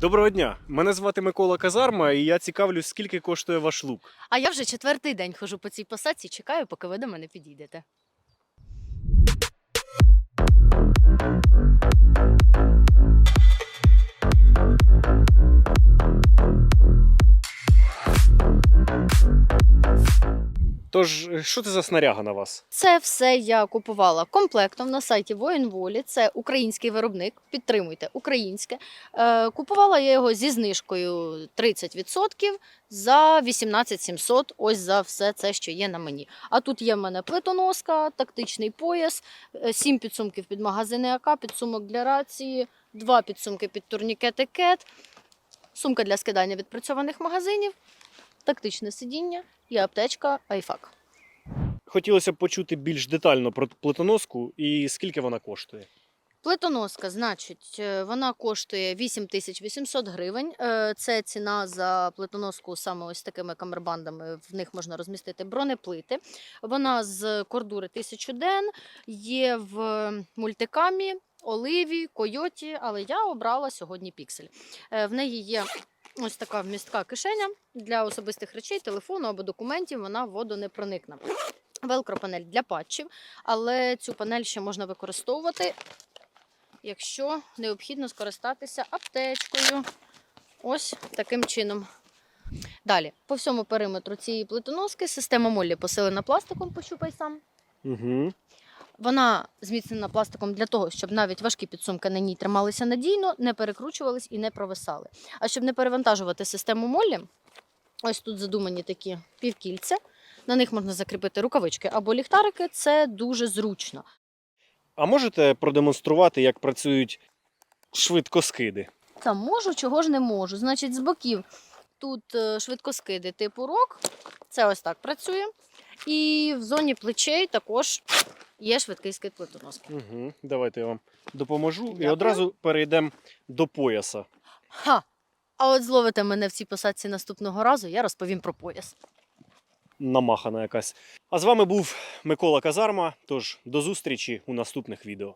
Доброго дня. Мене звати Микола Казарма, і я цікавлюсь, скільки коштує ваш лук. А я вже четвертий день хожу по цій посадці, чекаю, поки ви до мене підійдете. Тож, що це за снаряга на вас? Це все я купувала комплектом на сайті Воєнволі. Це український виробник. Підтримуйте українське. Е, купувала я його зі знижкою 30% за 18 700. Ось за все це, що є на мені. А тут є в мене плитоноска, тактичний пояс, 7 підсумків під магазини АК, підсумок для рації, 2 підсумки під турнікети КЕТ, сумка для скидання відпрацьованих магазинів, тактичне сидіння і аптечка Айфак. Хотілося б почути більш детально про плитоноску і скільки вона коштує. Плитоноска, значить, е, вона коштує 8800 гривень. Е, Це ціна за плитоноску саме ось такими камербандами. В них можна розмістити бронеплити. Вона з кордури 1000 ден, є в мультикамі, оливі, койоті, але я обрала сьогодні піксель. Е, В неї є ось така вмістка кишеня для особистих речей, телефону або документів. Вона водонепроникна. Велкро-панель для патчів, але цю панель ще можна використовувати якщо необхідно скористатися аптечкою. Ось таким чином. Далі, по всьому периметру цієї плитоноски система Моллі посилена пластиком, пощупай сам. Угу. Вона зміцнена пластиком для того, щоб навіть важкі підсумки на ній трималися надійно, не перекручувались і не провисали. А щоб не перевантажувати систему Моллі, ось тут задумані такі півкільця. На них можна закріпити рукавички або ліхтарики. Це дуже зручно. А можете продемонструвати, як працюють швидкоскиди? Та можу, чого ж не можу. Значить, з боків тут е, швидкоскиди типу рок. Це ось так працює. І в зоні плечей також є швидкий скид плитоноски. Угу. Давайте я вам допоможу і одразу перейдемо до пояса. Ха! А от зловите мене в цій посадці наступного разу, я розповім про пояс. Намахана якась. А з вами був Микола Казарма. Тож до зустрічі у наступних відео.